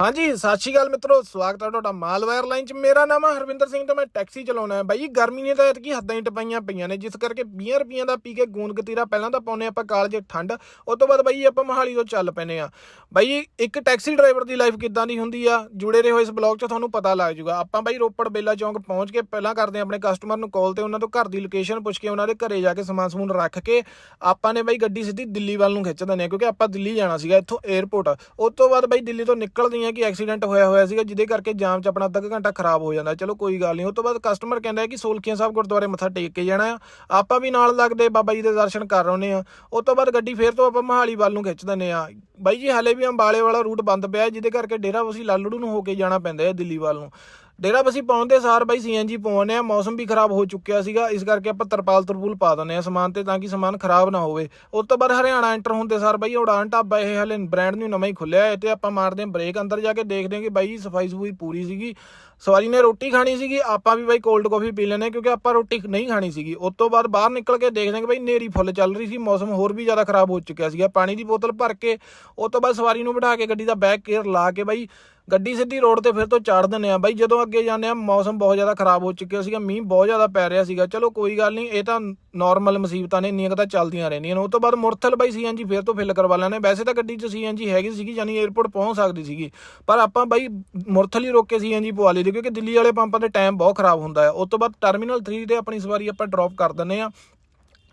ਹਾਂਜੀ, ਸਤਿ ਸ਼੍ਰੀ ਅਕਾਲ ਮਿੱਤਰੋ, ਸਵਾਗਤ ਹੈ ਤੁਹਾਡਾ ਮਾਲਵਾਇਰ ਲਾਈਨ 'ਚ। ਮੇਰਾ ਨਾਮ ਹੈ ਹਰਵਿੰਦਰ ਸਿੰਘ ਤੇ ਮੈਂ ਟੈਕਸੀ ਚਲਾਉਣਾ ਹੈ ਬਾਈ, ਗਰਮੀ ਨੇ ਤਾਂ ਇਤਕੀ ਹੱਦਾਂ ਹੀ ਟਪਾਈਆਂ ਪਈਆਂ ਨੇ, ਜਿਸ ਕਰਕੇ 20 ਰੁਪਈਆਂ ਦਾ ਪੀ ਕੇ ਗੂੰਦ ਗਤੀਰਾ ਪਹਿਲਾਂ ਤਾਂ ਪਾਉਨੇ ਆਪਾਂ, ਕਾਲਜ ਠੰਡ। ਉਸ ਤੋਂ ਬਾਅਦ ਬਾਈ, ਆਪਾਂ ਮਹਾਲੀ ਤੋਂ ਚੱਲ ਪੈਨੇ ਆ ਬਾਈ, ਇੱਕ ਟੈਕਸੀ ਡਰਾਈਵਰ ਦੀ ਲਾਈਫ ਕਿੱਦਾਂ ਦੀ ਹੁੰਦੀ ਆ? ਜੁੜੇ ਰਹੋ ਇਸ ਬਲੌਗ 'ਚ, ਤੁਹਾਨੂੰ ਪਤਾ ਲੱਗ ਜਾਊਗਾ। ਆਪਾਂ ਬਾਈ, ਰੋਪੜ ਬੇਲਾ ਚੌਂਕ ਪਹੁੰਚ ਕੇ ਪਹਿਲਾਂ ਕਰਦੇ ਹਾਂ ਆਪਣੇ ਕਸਟਮਰ ਨੂੰ ਕਾਲ ਤੇ ਉਹਨਾਂ ਤੋਂ ਘਰ ਦੀ ਲੋਕੇਸ਼ਨ ਪੁੱਛ ਕੇ, ਉਹਨਾਂ ਦੇ ਘਰੇ ਜਾ ਕੇ ਸਮਾਨ ਸਮੂਨ ਰੱਖ ਕੇ, ਆਪਾਂ ਨੇ ਬਾਈ ਗੱਡੀ ਸਿੱਧੀ ਦਿੱਲੀ ਵੱਲ ਨੂੰ ਖਿੱਚ ਦਿੰਦੇ ਆ ਕਿਉਂਕਿ ਆਪਾਂ ਦਿੱਲੀ ਜਾਣਾ ਸੀਗਾ ਇੱਥੋਂ 에ਅਰਪੋਰਟ ਉਸ ਤੋਂ ਬਾਅਦ ਬਾਈ ਦਿੱਲੀ ਤੋਂ ਨਿਕਲਦੇ ਆ ਕਿ ਐਕਸੀਡੈਂਟ ਹੋਇਆ ਹੋਇਆ ਸੀਗਾ, ਜਿਹਦੇ ਕਰਕੇ ਜਾਮ 'ਚ ਆਪਣਾ ਅੱਧਾ ਘੰਟਾ ਖਰਾਬ ਹੋ ਜਾਂਦਾ। ਚਲੋ ਕੋਈ ਗੱਲ ਨਹੀਂ ਉਸ ਤੋਂ ਬਾਅਦ ਕਸਟਮਰ ਕਹਿੰਦਾ ਕਿ ਸੋਲਖੀਆਂ ਸਾਹਿਬ ਗੁਰਦੁਆਰੇ ਮੱਥਾ ਟੇਕ ਕੇ ਜਾਣਾ ਆ। ਆਪਾਂ ਵੀ ਨਾਲ ਲੱਗਦੇ, ਬਾਬਾ ਜੀ ਦੇ ਦਰਸ਼ਨ ਕਰ ਆਉਨੇ ਆ। ਉਸ ਤੋਂ ਬਾਅਦ ਗੱਡੀ ਫੇਰ ਤੋਂ ਆਪਾਂ ਮਹਾਲੀ ਵੱਲ ਨੂੰ ਖਿੱਚ ਦਿੰਦੇ ਆ। ਬਾਈ ਜੀ, ਹਲੇ ਵੀ ਅੰਬਾਲੇ ਵਾਲਾ ਰੂਟ ਬੰਦ ਪਿਆ, ਜਿਹਦੇ ਕਰਕੇ ਡੇਰਾ ਬਸੀ ਲਾਲੜੂ ਨੂੰ ਹੋ ਕੇ ਜਾਣਾ ਪੈਂਦਾ ਹੈ ਦਿੱਲੀ ਵੱਲ ਨੂੰ। ਡੇਰਾ ਬਸੀ ਪਹੁੰਚਦੇ ਸਾਰ ਬਾਈ ਸੀਐਨਜੀ ਪਵਾਉਂਦੇ ਆ, ਮੌਸਮ ਵੀ ਖਰਾਬ ਹੋ ਚੁੱਕਿਆ ਸੀਗਾ, ਇਸ ਕਰਕੇ ਆਪਾਂ ਤਰਪਾਲ ਤਰਪੂਲ ਪਾ ਦਿੰਦੇ ਆ ਸਮਾਨ ਤੇ ਤਾਂ ਕਿ ਸਮਾਨ ਖਰਾਬ ਨਾ ਹੋਵੇ। ਉਸ ਤੋਂ ਬਾਅਦ ਹਰਿਆਣਾ ਐਂਟਰ ਹੁੰਦੇ ਸਾਰ ਬਾਈ ਉਡਾਨ ਢਾਬਾ ਇਹ ਹਲੇ ਬ੍ਰਾਂਡ ਨੂੰ ਨਵਾਂ ਹੀ ਖੁੱਲਿਆ ਹੈ ਤੇ ਆਪਾਂ ਮਾਰਦੇ ਆ ਬ੍ਰੇਕ ਅੰਦਰ ਜਾ ਕੇ ਦੇਖਦੇ ਆ ਕਿ ਬਾਈ ਸਫ਼ਾਈ ਸਫੂਈ ਪੂਰੀ ਸੀਗੀ। ਸਵਾਰੀ ਨੇ ਰੋਟੀ ਖਾਣੀ ਸੀਗੀ, ਆਪਾਂ ਵੀ ਬਾਈ ਕੋਲਡ ਕਾਫੀ ਪੀ ਲੈਣੇ ਕਿਉਂਕਿ ਆਪਾਂ ਰੋਟੀ ਨਹੀਂ ਖਾਣੀ ਸੀਗੀ। ਉਸ ਤੋਂ ਬਾਅਦ ਬਾਹਰ ਨਿਕਲ ਕੇ ਦੇਖਦੇ ਹਾਂ ਕਿ ਬਾਈ ਨੇਰੀ ਫੁੱਲ ਚੱਲ ਰਹੀ ਸੀ, ਮੌਸਮ ਹੋਰ ਵੀ ਜ਼ਿਆਦਾ ਖਰਾਬ ਹੋ ਚੁੱਕਿਆ ਸੀਗਾ। ਪਾਣੀ ਦੀ ਬੋਤਲ ਭਰ ਕੇ ਉਸ ਤੋਂ ਬਾਅਦ ਸਵਾਰੀ ਨੂੰ ਬਿਠਾ ਕੇ ਗੱਡੀ ਦਾ ਬੈਕ ਗੇਅਰ ਲਾ ਕੇ ਬਾਈ ਗੱਡੀ ਸਿੱਧੀ ਰੋਡ ਤੇ ਫਿਰ ਤੋਂ ਚਾੜ ਦਿੰਦੇ ਆ ਬਾਈ ਜਦੋਂ ਅੱਗੇ ਜਾਂਦੇ ਆ ਮੌਸਮ ਬਹੁਤ ਜ਼ਿਆਦਾ ਖਰਾਬ ਹੋ ਚੁੱਕਿਆ ਸੀਗਾ, ਮੀਂਹ ਬਹੁਤ ਜ਼ਿਆਦਾ ਪੈ ਰਿਹਾ ਸੀਗਾ। ਚਲੋ ਕੋਈ ਗੱਲ ਨਹੀਂ, ਇਹ ਤਾਂ ਨਾਰਮਲ ਮੁਸੀਬਤਾਂ ਨੇ, ਇੰਨੀਆਂ ਕੁ ਤਾਂ ਚੱਲਦੀਆਂ ਰਹਿੰਦੀਆਂ ਨੇ। ਉਸ ਤੋਂ ਬਾਅਦ ਮੁਰਥਲ ਬਾਈ ਸੀਐਨਜੀ ਫਿਰ ਤੋਂ ਫਿਲ ਕਰਵਾ ਲੈਣੇ ਵੈਸੇ ਤਾਂ ਗੱਡੀ 'ਚ ਸੀਐਨਜੀ ਹੈਗੀ ਸੀਗੀ ਯਾਨੀ 에ਅਰਪੋਰਟ ਪਹੁੰਚ ਸਕਦੀ ਸੀਗੀ। ਪਰ ਆਪਾਂ ਬਾਈ ਮੁਰਥਲ ਹੀ ਰੋਕ ਕੇ ਸੀਐਨਜੀ ਪਵਾ ਲਈ। ਕਿਉਂਕਿ ਦਿੱਲੀ ਵਾਲੇ ਪੰਪਾਂ ਤੇ ਟਾਈਮ ਬਹੁਤ ਖਰਾਬ ਹੁੰਦਾ ਹੈ। ਉਸ ਤੋਂ ਬਾਅਦ ਟਰਮੀਨਲ 3 ਤੇ ਆਪਣੀ ਸਵਾਰੀ ਆਪਾਂ ਡ੍ਰੌਪ ਕਰ ਦਿੰਦੇ ਆ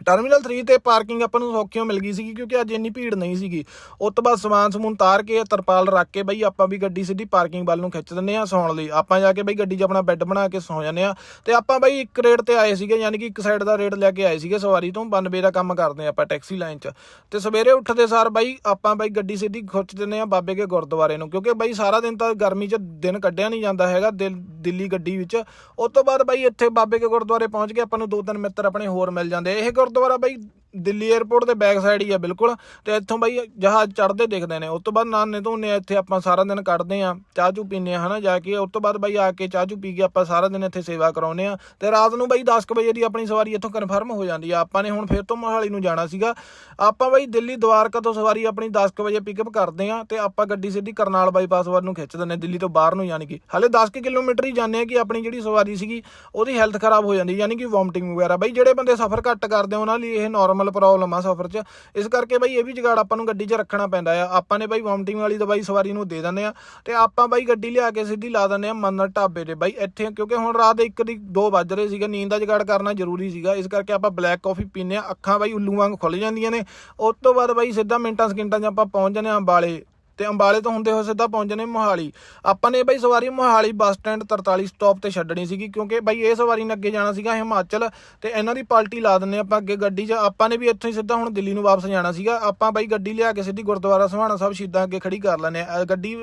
ਟਰਮੀਨਲ 3 ਤੇ ਪਾਰਕਿੰਗ ਆਪਾਂ ਨੂੰ ਸੌਖਿਓ ਮਿਲ ਗਈ ਸੀਗੀ ਕਿਉਂਕਿ ਅੱਜ ਇੰਨੀ ਭੀੜ ਨਹੀਂ ਸੀਗੀ। ਉਸ ਤੋਂ ਬਾਅਦ ਸਮਾਨ ਸਮੂਨ ਤਾਰ ਕੇ ਤਰਪਾਲ ਰੱਖ ਕੇ ਬਈ ਆਪਾਂ ਵੀ ਗੱਡੀ ਸਿੱਧੀ ਪਾਰਕਿੰਗ ਵੱਲ ਨੂੰ ਖਿੱਚ ਦਿੰਦੇ ਆ ਸੌਣ ਲਈ। ਆਪਾਂ ਜਾ ਕੇ ਬਈ ਗੱਡੀ 'ਚ ਆਪਣਾ ਬੈੱਡ ਬਣਾ ਕੇ ਸੌ ਜਾਂਦੇ ਆ ਤੇ ਆਪਾਂ ਬਈ ਇੱਕ ਰੇਟ ਤੇ ਆਏ ਸੀਗੇ, ਯਾਨੀ ਕਿ ਇੱਕ ਸਾਈਡ ਦਾ ਰੇਟ ਲੈ ਕੇ ਆਏ ਸੀਗੇ ਸਵਾਰੀ ਤੋਂ 92 ਦਾ ਕੰਮ ਕਰਦੇ ਆ ਆਪਾਂ ਟੈਕਸੀ ਲਾਈਨ 'ਚ। ਤੇ ਸਵੇਰੇ ਉੱਠਦੇ ਸਾਰ ਬਾਈ ਆਪਾਂ ਬਾਈ ਗੱਡੀ ਸਿੱਧੀ ਖਿੱਚ ਦਿੰਦੇ ਆ ਬਾਬੇ ਕੇ ਗੁਰਦੁਆਰੇ ਨੂੰ, ਕਿਉਂਕਿ ਬਾਈ ਸਾਰਾ ਦਿਨ ਤਾਂ ਗਰਮੀ 'ਚ ਦਿਨ ਕੱਢਿਆ ਨਹੀਂ ਜਾਂਦਾ ਹੈਗਾ, ਦਿਲ- ਦਿੱਲੀ ਗੱਡੀ ਵਿੱਚ। ਉਸ ਤੋਂ ਬਾਅਦ ਬਾਈ ਇੱਥੇ ਬਾਬੇ ਕੇ ਗੁਰਦੁਆਰੇ ਪਹੁੰਚ ਕੇ ਆਪਾਂ ਨੂੰ ਦੋ ਤਿੰਨ ਮਿੱਤਰ ਆਪਣੇ ਹੋਰ ਮਿਲ ਜਾਂਦੇ। ਇਹ ਗੁਰਦੁਆਰਾ ਬਾਈ ਦਿੱਲੀ 에ਅਰਪੋਰਟ ਦੇ ਬੈਕ ਸਾਈਡ ਹੀ ਆ, ਬਿਲਕੁਲ। ਤੇ ਇੱਥੋਂ ਬਾਈ ਜਹਾਜ਼ ਚੜ੍ਹਦੇ ਦਿਖਦੇ ਨੇ। ਉਸ ਤੋਂ ਬਾਅਦ ਨਾਨੇ ਧੋਨੇ ਇੱਥੇ ਆਪਾਂ ਸਾਰਾ ਦਿਨ ਕੱਢਦੇ ਆ, ਚਾਹ ਚੂ ਪੀਨੇ ਆ, ਹਨਾ, ਜਾ ਕੇ। ਉਸ ਤੋਂ ਬਾਅਦ ਬਾਈ ਆ ਕੇ ਚਾਹ ਚੂ ਪੀ ਕੇ ਆਪਾਂ ਸਾਰਾ ਦਿਨ ਇੱਥੇ ਸੇਵਾ ਕਰਾਉਨੇ ਆ। ਤੇ ਰਾਤ ਨੂੰ ਬਾਈ 10 ਕੁ ਵਜੇ ਦੀ ਆਪਣੀ ਸਵਾਰੀ ਇੱਥੋਂ ਕਨਫਰਮ ਹੋ ਜਾਂਦੀ ਆ। ਆਪਾਂ ਨੇ ਹੁਣ ਫਿਰ ਤੋਂ ਮੋਹਾਲੀ ਨੂੰ ਜਾਣਾ ਸੀਗਾ। ਆਪਾਂ ਬਾਈ ਦਿੱਲੀ ਦਵਾਰਕਾ ਤੋਂ ਸਵਾਰੀ ਆਪਣੀ 10 ਕੁ ਵਜੇ ਪਿਕਅਪ ਕਰਦੇ ਆ ਤੇ ਆਪਾਂ ਗੱਡੀ ਸਿੱਧੀ ਕਰਨਾਲ ਬਾਈਪਾਸ ਵੱਲ ਨੂੰ ਖਿੱਚ ਦਿੰਦੇ ਦਿੱਲੀ ਤੋਂ ਬਾਹਰ ਨੂੰ, ਯਾਨੀ ਕਿ। ਹਲੇ 10 ਕੁ ਕਿਲੋਮੀਟਰ ਹੀ ਜਾਂਦੇ ਆ ਕਿ ਆਪਣੀ ਜਿਹੜੀ ਸਵਾਰੀ ਸੀਗੀ, ਉਹਦੀ ਹੈਲਥ ਖਰਾਬ ਹੋ ਜਾਂਦੀ ਯਾਨੀ ਕਿ ਵੋਮਟਿੰਗ ਵਗੈਰਾ। ਬਾਈ ਜਿਹੜੇ ਬੰਦੇ ਸਫ਼ਰ ਘੱਟ ਕਰਦੇ ਆ, ਉਹਨਾਂ ਲਈ ਇਹ ਨਾਰਮਲ ਪ੍ਰੋਬਲਮ ਆ ਸਫ਼ਰ 'ਚ। ਇਸ ਕਰਕੇ ਬਾਈ ਇਹ ਵੀ ਜਗਾੜ ਆਪਾਂ ਨੂੰ ਗੱਡੀ 'ਚ ਰੱਖਣਾ ਪੈਂਦਾ ਆ। ਆਪਾਂ ਨੇ ਬਾਈ ਵੋਮਟਿੰਗ ਵਾਲੀ ਦਵਾਈ ਸਵਾਰੀ ਨੂੰ ਦੇ ਦਿੰਦੇ ਆ। ਤੇ ਆਪਾਂ ਬਾਈ ਗੱਡੀ ਲਿਆ ਕੇ ਸਿੱਧੀ ਲਾ ਦਿੰਦੇ ਆ ਮੰਨਤ ਢਾਬੇ ਦੇ ਬਾਈ ਇੱਥੇ, ਕਿਉਂਕਿ ਹੁਣ ਰਾਤ ਦੇ 1 ਦੀ 2 ਵੱਜ ਰਹੇ ਸੀਗੇ, ਨੀਂਦ ਦਾ ਜਗਾੜ ਕਰਨਾ ਜ਼ਰੂਰੀ ਸੀਗਾ। ਇਸ ਕਰਕੇ ਆਪਾਂ ਬਲੈਕ ਕਾਫੀ ਪੀਨੇ ਆ। ਅੱਖਾਂ ਬਾਈ ਉੱਲੂ ਵਾਂਗ ਖੁੱਲ ਜਾਂਦੀਆਂ ਨੇ। ਉਸ ਤੋਂ ਬਾਅਦ ਬਾਈ ਸਿੱਧਾ ਮਿੰਟਾਂ ਸਕਿੰਟਾਂ 'ਚ ਆਪਾਂ ਪਹੁੰਚ ਜਾਂਦੇ ਆ ਅੰਬਾਲੇ। ਤੇ ਅੰਬਾਲੇ ਤੋਂ ਹੁੰਦੇ ਹੋਏ ਸਿੱਧਾ ਪਹੁੰਚ ਜਨੇ ਮੋਹਾਲੀ। ਆਪਾਂ ਨੇ ਬਈ ਸਵਾਰੀ ਮੋਹਾਲੀ ਬੱਸ ਸਟੈਂਡ 43 ਸਟਾਪ ਤੇ ਛੱਡਣੀ ਸੀਗੀ, ਕਿਉਂਕਿ ਬਈ ਇਹ ਸਵਾਰੀ ਨੇ ਅੱਗੇ ਜਾਣਾ ਸੀਗਾ ਹਿਮਾਚਲ ਤੇ ਇਹਨਾਂ ਦੀ ਪਾਲਟੀ ਲਾ ਦਿੰਨੇ ਆਪਾਂ ਅੱਗੇ ਗੱਡੀ 'ਚ। ਆਪਾਂ ਨੇ ਵੀ ਇੱਥੋਂ ਹੀ ਸਿੱਧਾ ਹੁਣ ਦਿੱਲੀ ਨੂੰ ਵਾਪਸ ਜਾਣਾ ਸੀਗਾ। ਆਪਾਂ ਬਈ ਗੱਡੀ ਲਿਆ ਕੇ ਸਿੱਧੀ ਗੁਰਦੁਆਰਾ ਸਹਾਣਾ ਸਾਹਿਬ ਸ਼ਹੀਦਾਂ ਅੱਗੇ ਖੜੀ ਕਰ ਲੈਨੇ ਆ ਗੱਡੀ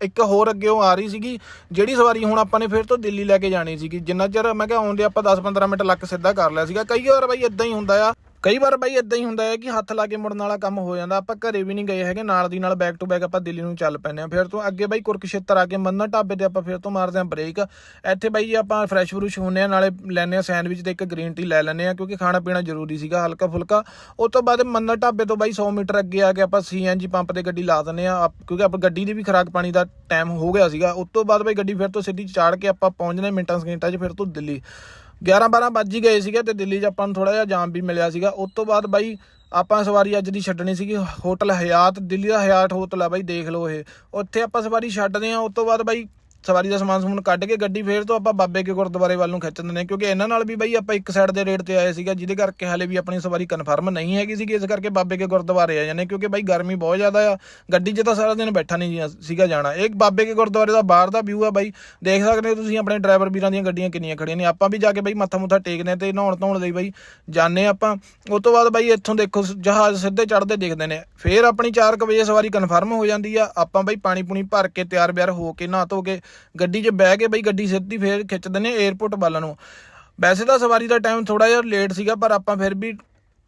ਇੱਕ ਹੋਰ ਅੱਗੇ ਉਹ ਆ ਰਹੀ ਸੀਗੀ, ਜਿਹੜੀ ਸਵਾਰੀ ਹੁਣ ਆਪਾਂ ਨੇ ਫਿਰ ਤੋਂ ਦਿੱਲੀ ਲੈ ਕੇ ਜਾਣੀ ਸੀਗੀ। ਜਿੰਨਾ ਚਿਰ ਮੈਂ ਕਿਹਾ ਆਉਂਦੇ ਆਪਾਂ 10-15 ਮਿੰਟ ਲੱਕ ਸਿੱਧਾ ਕਰ ਲਿਆ ਸੀਗਾ। ਕਈ ਵਾਰ ਬਾਈ ਇਦਾਂ ਹੀ ਹੁੰਦਾ ਆ ਕਈ ਵਾਰ ਬਾਈ ਇਦਾਂ ਹੀ ਹੁੰਦਾ ਹੈ ਕਿ ਹੱਥ ਲਾ ਕੇ ਮੁੜਨ ਵਾਲਾ ਕੰਮ ਹੋ ਜਾਂਦਾ, ਆਪਾਂ ਘਰੇ ਵੀ ਨਹੀਂ ਗਏ ਹੈਗੇ, ਨਾਲ ਦੀ ਨਾਲ ਬੈਕ ਟੂ ਬੈਕ ਆਪਾਂ ਦਿੱਲੀ ਨੂੰ ਚੱਲ ਪੈਨੇ ਆ ਫਿਰ ਤੋਂ ਅੱਗੇ ਬਾਈ ਕੁਰਕਸ਼ੇਤਰ ਆ ਕੇ ਮੰਨਾ ਢਾਬੇ ਤੇ ਆਪਾਂ ਫਿਰ ਤੋਂ ਮਾਰਦੇ ਆ ਬ੍ਰੇਕ ਇੱਥੇ ਬਾਈ ਜੀ ਆਪਾਂ ਫਰੈਸ਼ ਫਰੂਸ਼ ਹੁੰਨੇ ਆ ਨਾਲੇ ਲੈਨੇ ਆ ਸੈਂਡਵਿਚ ਤੇ ਇੱਕ ਗ੍ਰੀਨ ਟੀ ਲੈ ਲੈਨੇ ਆ ਕਿਉਂਕਿ ਖਾਣਾ ਪੀਣਾ ਜ਼ਰੂਰੀ ਸੀਗਾ, ਹਲਕਾ ਫੁਲਕਾ। ਉਸ ਤੋਂ ਬਾਅਦ ਮੰਨਾ ਢਾਬੇ ਤੋਂ ਬਾਈ 100 ਮੀਟਰ ਅੱਗੇ ਆ ਕੇ ਆਪਾਂ ਸੀਐਨਜੀ ਪੰਪ ਤੇ ਗੱਡੀ ਲਾ ਦਿੰਨੇ ਆ ਆਪ- ਕਿਉਂਕਿ ਆਪਾਂ ਗੱਡੀ ਦੀ ਵੀ ਖਰਾਕ ਪਾਣੀ ਦਾ ਟਾਈਮ ਹੋ ਗਿਆ ਸੀਗਾ। ਉਸ ਤੋਂ ਬਾਅਦ ਬਾਈ ਗੱਡੀ ਫਿਰ ਤੋਂ ਸਿੱਧੀ ਚਾੜ ਕੇ ਆਪਾਂ ਪਹੁੰਚਨੇ ਮਿੰਟਾਂ ਸਕਿੰਟਾਂ 'ਚ ਫਿਰ ਤੋਂ ਦਿੱਲੀ। 11 12 ਵੱਜ ਹੀ ਗਏ ਸੀਗੇ ਤੇ ਦਿੱਲੀ 'ਚ ਆਪਾਂ ਨੂੰ ਥੋੜਾ ਜਿਹਾ ਜਾਮ ਵੀ ਮਿਲਿਆ ਸੀਗਾ। ਉਸ ਤੋਂ ਬਾਅਦ ਬਾਈ ਆਪਾਂ ਸਵਾਰੀ ਅੱਜ ਦੀ ਛੱਡਣੀ ਸੀਗੀ ਹੋਟਲ ਹਯਾਤ, ਦਿੱਲੀ ਦਾ ਹਯਾਤ ਹੋਟਲ ਆ ਬਾਈ, ਦੇਖ ਲਓ ਇਹ। ਉੱਥੇ ਆਪਾਂ ਸਵਾਰੀ ਛੱਡਦੇ ਆ ਉਸ ਤੋਂ ਬਾਅਦ ਬਾਈ ਸਵਾਰੀ ਦਾ ਸਮਾਨ ਸਮੂਨ ਕੱਢ ਕੇ ਗੱਡੀ ਫੇਰ ਤੋਂ ਆਪਾਂ ਬਾਬੇ ਕੇ ਗੁਰਦੁਆਰੇ ਵੱਲ ਨੂੰ ਖਿੱਚ ਦਿੰਦੇ ਨੇ, ਕਿਉਂਕਿ ਇਹਨਾਂ ਨਾਲ ਵੀ ਬਾਈ ਆਪਾਂ ਇੱਕ ਸਾਈਡ ਦੇ ਰੇਟ ਤੇ ਆਏ ਸੀਗਾ, ਜਿਹਦੇ ਕਰਕੇ ਹਾਲੇ ਵੀ ਆਪਣੀ ਸਵਾਰੀ ਕਨਫਰਮ ਨਹੀਂ ਹੈਗੀ ਸੀਗੀ, ਇਸ ਕਰਕੇ ਬਾਬੇ ਕੇ ਗੁਰਦੁਆਰੇ ਆ ਜਾਂਦੇ, ਕਿਉਂਕਿ ਬਾਈ ਗਰਮੀ ਬਹੁਤ ਜ਼ਿਆਦਾ ਆ, ਗੱਡੀ 'ਚ ਤਾਂ ਸਾਰਾ ਦਿਨ ਬੈਠਾ ਨਹੀਂ ਸੀਗਾ ਜਾਣਾ। ਇਹ ਬਾਬੇ ਕੇ ਗੁਰਦੁਆਰੇ ਦਾ ਬਾਹਰ ਦਾ ਵਿਊ ਆ ਬਾਈ, ਦੇਖ ਸਕਦੇ ਹੋ ਤੁਸੀਂ ਆਪਣੇ ਡਰਾਈਵਰ ਵੀਰਾਂ ਦੀਆਂ ਗੱਡੀਆਂ ਕਿੰਨੀਆਂ ਖੜੀਆਂ ਨੇ, ਆਪਾਂ ਵੀ ਜਾ ਕੇ ਬਾਈ ਮੱਥਾ ਮੁੱਥਾ ਟੇਕਦੇ ਤੇ ਨਹਾਉਣ ਧੋਣ ਲਈ ਬਾਈ ਜਾਣੇ ਆਪਾਂ, ਉਸ ਤੋਂ ਬਾਅਦ ਬਾਈ ਇੱਥੋਂ ਦੇਖੋ ਜਹਾਜ਼ ਸਿੱਧੇ ਚੜ੍ਹਦੇ ਦੇਖਦੇ ਨੇ, ਫੇਰ ਆਪਣੀ 4 ਵਜੇ ਸਵਾਰੀ ਕਨਫਰਮ ਹੋ ਜਾਂਦੀ ਆ, ਆਪਾਂ ਬਾਈ ਪਾਣੀ ਪੂਣੀ ਭਰ ਕੇ ਤਿਆਰ ਬਿਆਰ ਹੋ ਕੇ ਨਹਾ ਧੋ ਕੇ ਗੱਡੀ 'ਚ ਬਹਿ ਕੇ ਬਈ ਗੱਡੀ ਸਿੱਧੀ ਫੇਰ ਖਿੱਚਦੇ ਨੇ 에ਅਰਪੋਰਟ ਵੱਲ ਨੂੰ। ਵੈਸੇ ਤਾਂ ਸਵਾਰੀ ਦਾ ਟਾਈਮ ਥੋੜਾ ਜਿਹਾ ਲੇਟ ਸੀਗਾ, ਪਰ ਆਪਾਂ ਫਿਰ ਵੀ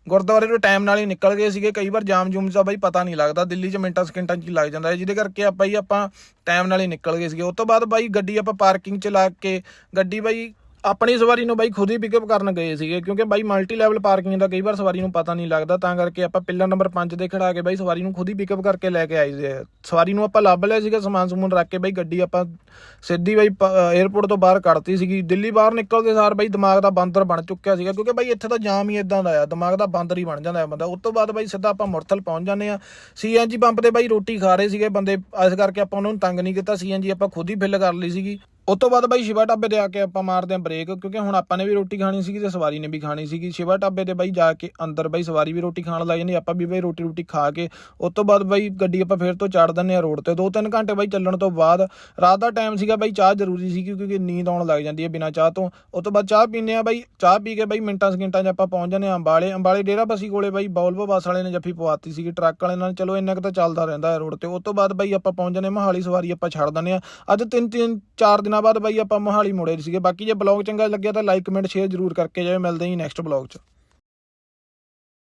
ਗੁਰਦੁਆਰੇ ਤੋਂ ਟਾਈਮ ਨਾਲ ਹੀ ਨਿਕਲ ਗਏ ਸੀਗੇ। ਕਈ ਵਾਰ ਜਾਮ ਜੂਮ ਦਾ ਬਾਈ ਪਤਾ ਨਹੀਂ ਲੱਗਦਾ, ਦਿੱਲੀ 'ਚ ਮਿੰਟਾਂ ਸਕਿੰਟਾਂ 'ਚ ਲੱਗ ਜਾਂਦਾ ਹੈ, ਜਿਹਦੇ ਕਰਕੇ ਆਪਾਂ ਹੀ ਆਪਾਂ ਟਾਈਮ ਨਾਲ ਹੀ ਨਿਕਲ ਗਏ ਸੀਗੇ। ਉਸ ਤੋਂ ਬਾਅਦ ਬਾਈ ਗੱਡੀ ਆਪਾਂ ਪਾਰਕਿੰਗ 'ਚ ਲਾ ਕੇ, ਗੱਡੀ ਬਾਈ ਆਪਣੀ ਸਵਾਰੀ ਨੂੰ ਬਾਈ ਖੁਦ ਹੀ ਪਿਕਅਪ ਕਰਨ ਗਏ ਸੀਗੇ, ਕਿਉਂਕਿ ਬਾਈ ਮਲਟੀ ਲੈਵਲ ਪਾਰਕਿੰਗ ਦਾ ਕਈ ਵਾਰ ਸਵਾਰੀ ਨੂੰ ਪਤਾ ਨਹੀਂ ਲੱਗਦਾ, ਤਾਂ ਕਰਕੇ ਆਪਾਂ ਪਿੱਲਰ ਨੰਬਰ 5 ਤੇ ਖੜਾ ਕੇ ਬਾਈ ਸਵਾਰੀ ਨੂੰ ਖੁਦ ਹੀ ਪਿਕਅਪ ਕਰਕੇ ਲੈ ਕੇ ਆਏ ਸੀ ਸਵਾਰੀ ਨੂੰ ਆਪਾਂ ਲੱਭ ਲਿਆ ਸੀਗਾ, ਸਮਾਨ ਸਮੂਨ ਰੱਖ ਕੇ ਬਾਈ ਗੱਡੀ ਆਪਾਂ ਸਿੱਧੀ ਬਾਈ 에어ਪੋਰਟ ਤੋਂ ਬਾਹਰ ਕੱਢਤੀ ਸੀਗੀ। ਦਿੱਲੀ ਬਾਹਰ ਨਿਕਲਦੇ ਸਾਰ ਬਾਈ ਦਿਮਾਗ ਦਾ ਬਾਂਦਰ ਬਣ ਚੁੱਕਿਆ ਸੀਗਾ, ਕਿਉਂਕਿ ਬਾਈ ਇੱਥੇ ਤਾਂ ਜਾਮ ਹੀ ਇਦਾਂ ਦਾ ਆ, ਦਿਮਾਗ ਦਾ ਬਾਂਦਰ ਹੀ ਬਣ ਜਾਂਦਾ ਹੈ ਬੰਦਾ। ਉਸ ਤੋਂ ਬਾਅਦ ਬਾਈ ਸਿੱਧਾ ਆਪਾਂ ਮੁਰਥਲ ਪਹੁੰਚ ਜਾਂਦੇ ਆ। ਸੀਐਨਜੀ ਪੰਪ ਤੇ ਬਾਈ ਰੋਟੀ ਖਾ ਰਹੇ ਸੀਗੇ ਬੰਦੇ, ਇਸ ਕਰਕੇ ਆਪਾਂ ਉਹਨਾਂ ਨੂੰ ਤੰਗ ਨਹੀਂ ਕੀਤਾ। ਸੀਐਨਜੀ ਆਪਾਂ ਖੁਦ ਹੀ ਫਿਲ ਕਰ ਲਈ ਸੀਗੀ। ਉਸ ਤੋਂ ਬਾਅਦ ਬਾਈ ਸ਼ਿਵਾ ਢਾਬੇ ਤੇ ਆ ਕੇ ਆਪਾਂ ਮਾਰਦੇ ਆਂ ਬ੍ਰੇਕ ਕਿਉਂਕਿ ਹੁਣ ਆਪਾਂ ਨੇ ਵੀ ਰੋਟੀ ਖਾਣੀ ਸੀਗੀ ਤੇ ਸਵਾਰੀ ਨੇ ਵੀ ਖਾਣੀ ਸੀਗੀ। ਸ਼ਿਵਾ ਢਾਬੇ ਤੇ ਬਾਈ ਜਾ ਕੇ ਅੰਦਰ ਬਾਈ ਸਵਾਰੀ ਵੀ ਰੋਟੀ ਖਾਣ ਲੱਗ ਜਾਂਦੀ, ਆਪਾਂ ਵੀ ਬਾਈ ਰੋਟੀ ਰੋਟੀ ਖਾ ਕੇ ਉਸ ਤੋਂ ਬਾਅਦ ਬਾਈ ਗੱਡੀ ਆਪਾਂ ਫੇਰ ਤੋਂ ਚੜ ਦਿੰਦੇ ਆ ਰੋਡ ਤੇ। 2-3 ਘੰਟੇ ਬਾਈ ਚੱਲਣ ਤੋਂ ਬਾਅਦ, ਰਾਤ ਦਾ ਟਾਈਮ ਸੀਗਾ ਬਾਈ ਚਾਹ ਜ਼ਰੂਰੀ ਸੀ ਕਿਉਂਕਿ ਨੀਂਦ ਆਉਣ ਲੱਗ ਜਾਂਦੀ ਹੈ ਬਿਨਾਂ ਚਾਹ ਤੋਂ। ਉਸ ਤੋਂ ਬਾਅਦ ਚਾਹ ਪੀਂਦੇ ਆ ਬਾਈ, ਚਾਹ ਪੀ ਕੇ ਬਾਈ ਮਿੰਟਾਂ ਸਕਿੰਟਾਂ 'ਚ ਆਪਾਂ ਪਹੁੰਚ ਜਾਂਦੇ ਆ ਅੰਬਾਲੇ। ਅੰਬਾਲੇ ਡੇਰਾ ਬਸੀ ਕੋਲੇ ਬਾਈ ਬੌਲਵੋ ਬੱਸ ਵਾਲੇ ਨੇ ਜੱਫੀ ਪਵਾਤੀ ਸੀਗੀ, ਟਰੱਕ ਵਾਲੇ ਨਾਲ। ਚਲੋ ਇੰਨਾ ਕੁ ਤਾਂ ਚੱਲਦਾ ਰਹਿੰਦਾ ਹੈ ਰੋਡ ਤੇ। ਉਸ ਤੋਂ ਬਾਅਦ ਬਾਈ ਆਪਾਂ ਪਹੁੰਚ ਜਾਂਦੇ ਹਾਂ, ਮੋਹਾਲੀ ਸਵਾਰੀ ਆਪਾਂ ਛੱਡ ਦਿੰਦੇ ਆ ਅੱਜ ਤਿੰਨ ਤਿੰਨ ਚਾਰ ਦਿਨਾਂ ਬਾਅਦ ਬਾਈ ਆਪਾਂ ਮੋਹਾਲੀ ਮੁੜੇ ਸੀਗੇ। ਬਾਕੀ ਜੇ ਬਲੌਗ ਚੰਗਾ ਲੱਗਿਆ ਤਾਂ ਲਾਈਕ ਕਮੈਂਟ ਸ਼ੇਅਰ ਜ਼ਰੂਰ ਕਰਕੇ ਜਾਇਓ। ਮਿਲਦੇ ਹਾਂ ਜੀ ਨੈਕਸਟ ਬਲੌਗ 'ਚ।